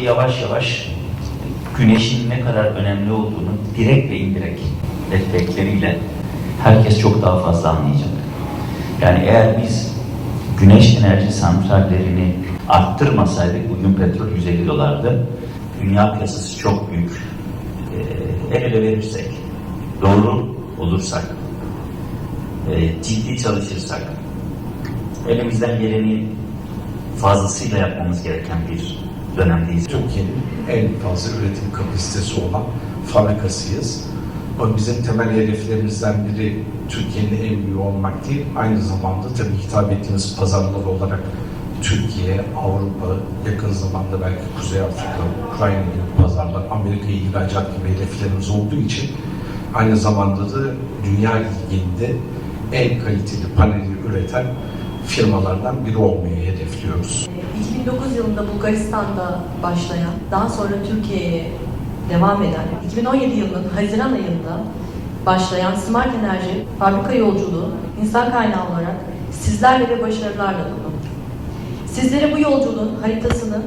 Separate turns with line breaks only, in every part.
Sanki yavaş yavaş güneşin ne kadar önemli olduğunu direkt ve indirekt efektleriyle herkes çok daha fazla anlayacak. Yani eğer biz güneş enerji santrallerini arttırmasaydık bugün petrol 150 dolardı. Dünya piyasası çok büyük. Ee, el ele verirsek, doğru olursak, e, ciddi çalışırsak, elimizden geleni fazlasıyla yapmamız gereken bir dönemdeyiz.
Türkiye'nin en fazla üretim kapasitesi olan fabrikasıyız. Ama bizim temel hedeflerimizden biri Türkiye'nin en büyüğü olmak değil, aynı zamanda tabii hitap ettiğimiz pazarlar olarak Türkiye, Avrupa, yakın zamanda belki Kuzey Afrika, Ukrayna gibi pazarlar, Amerika'ya ihracat gibi hedeflerimiz olduğu için aynı zamanda da dünya liginde en kaliteli paneli üreten firmalardan biri olmayı hedefliyoruz.
2009 yılında Bulgaristan'da başlayan, daha sonra Türkiye'ye devam eden, 2017 yılının Haziran ayında başlayan Smart Enerji fabrika yolculuğu insan kaynağı olarak sizlerle ve başarılarla dolu. Sizlere bu yolculuğun haritasını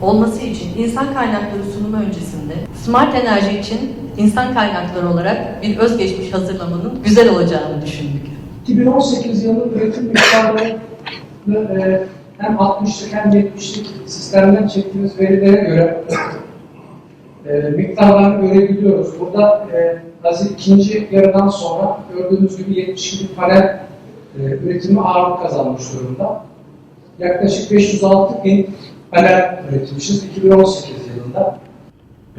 olması için insan kaynakları sunumu öncesinde Smart Enerji için insan kaynakları olarak bir özgeçmiş hazırlamanın güzel olacağını düşündük.
2018 yılı üretim miktarını e, hem 60'lık hem 70'lik sistemden çektiğimiz verilere göre e, miktarlarını görebiliyoruz. Burada e, Hazır ikinci yarıdan sonra gördüğünüz gibi 72 panel e, üretimi ağırlık kazanmış durumda. Yaklaşık 506 bin panel üretmişiz 2018 yılında.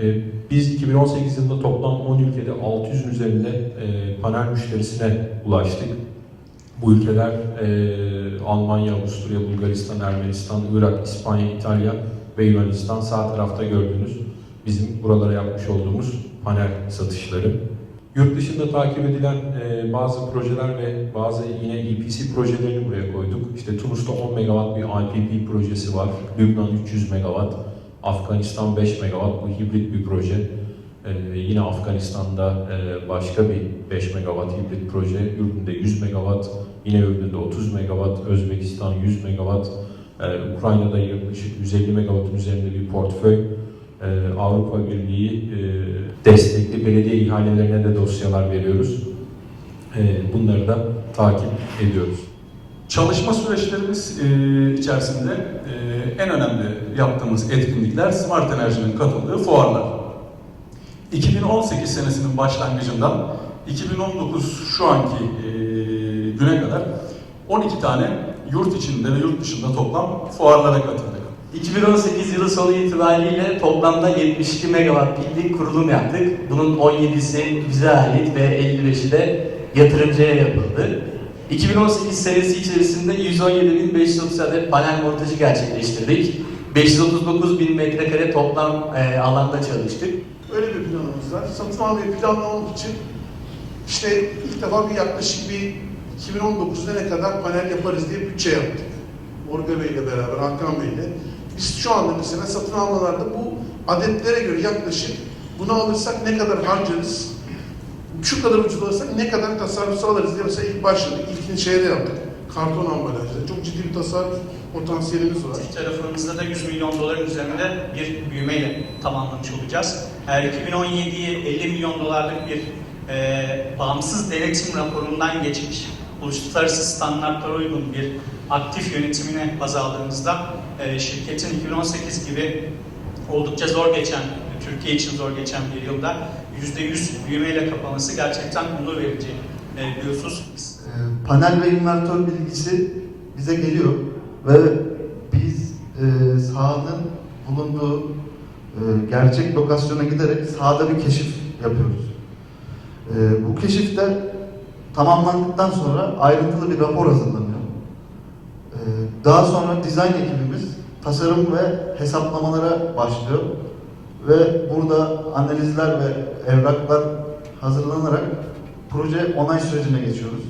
Ee, Biz 2018 yılında toplam 10 ülkede 600'ün üzerinde e, panel müşterisine ulaştık. Bu ülkeler e, Almanya, Avusturya, Bulgaristan, Ermenistan, Irak, İspanya, İtalya ve Yunanistan. Sağ tarafta gördüğünüz bizim buralara yapmış olduğumuz panel satışları. Yurt dışında takip edilen e, bazı projeler ve bazı yine EPC projelerini buraya koyduk. İşte Tunus'ta 10 megawatt bir IPP projesi var. Lübnan 300 megawatt. Afganistan 5 megawatt bu hibrit bir proje. Ee, yine Afganistan'da e, başka bir 5 megawatt hibrit proje. Ürdün'de 100 megawatt, yine Ürdün'de 30 megawatt, Özbekistan 100 megawatt, e, Ukrayna'da yaklaşık 150 megawattın üzerinde bir portföy. E, Avrupa Birliği e, destekli belediye ihalelerine de dosyalar veriyoruz. E, bunları da takip ediyoruz.
Çalışma süreçlerimiz e, içerisinde e, en önemli yaptığımız etkinlikler Smart Enerji'nin katıldığı fuarlar. 2018 senesinin başlangıcından 2019 şu anki e, güne kadar 12 tane yurt içinde ve yurt dışında toplam fuarlara katıldık.
2018 yılı sonu itibariyle toplamda 72 megawatt pillik kurulum yaptık. Bunun 17'si bize ait ve 55'i de yatırımcıya yapıldı. 2018 senesi içerisinde 117.530 adet panel montajı gerçekleştirdik. 539 bin metrekare toplam e, alanda çalıştık.
Öyle bir planımız var. Satın almayı planlamak için işte ilk defa bir yaklaşık bir 2019'da ne kadar panel yaparız diye bütçe yaptık. Orga Bey ile beraber, Hakan Bey ile. Biz şu anda mesela satın almalarda bu adetlere göre yaklaşık bunu alırsak ne kadar harcarız, şu kadar ucuz alırsak ne kadar tasarruf sağlarız diye mesela ilk başladık. İlkini şeyde yaptık. Karton ambalajda. Çok ciddi bir tasarruf potansiyelimiz var.
tarafımızda da 100 milyon doların üzerinde bir büyümeyle tamamlamış olacağız. Eğer 2017'yi 50 milyon dolarlık bir e, bağımsız denetim raporundan geçmiş, uluslararası standartlara uygun bir aktif yönetimine baz aldığımızda e, şirketin 2018 gibi oldukça zor geçen, Türkiye için zor geçen bir yılda %100 büyümeyle kapaması gerçekten onur verici e, bir husus.
Ee, panel ve invertör bilgisi bize geliyor ve biz e, sahanın bulunduğu e, gerçek lokasyona giderek sahada bir keşif yapıyoruz. E, bu keşifte tamamlandıktan sonra ayrıntılı bir rapor hazırlanıyor. E, daha sonra dizayn ekibimiz tasarım ve hesaplamalara başlıyor ve burada analizler ve evraklar hazırlanarak proje onay sürecine geçiyoruz.